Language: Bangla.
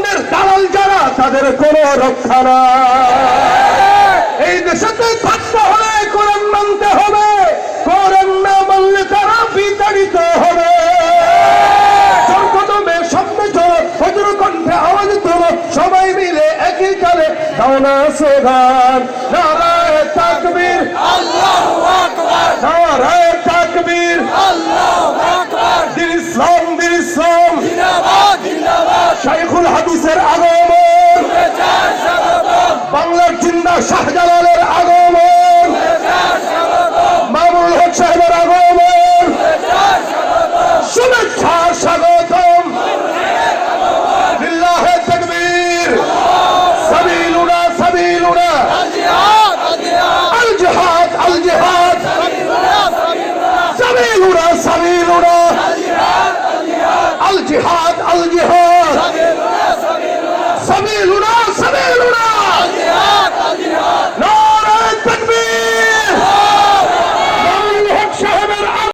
দেশের কোন রক্ষা না এই দেশেতে থাকতে কোরআন মানতে হবে। কোরআন না মানলে তারা বিতাড়িত হবে। সবাই মিলে একই কালে দাও না নারায় তাকবীর, আল্লাহু শাহজালালের আগমন। মামুল হক সাহেবের আগমন। শুভেচ্ছা, স্বাগতম। লিল্লাহে তকবীর। সাবিলুনা সাবিলুনা। আল জিহাদ আল জিহাদ সাবিলুনা সাবিলুনা। আল জিহাদ আল জিহাদ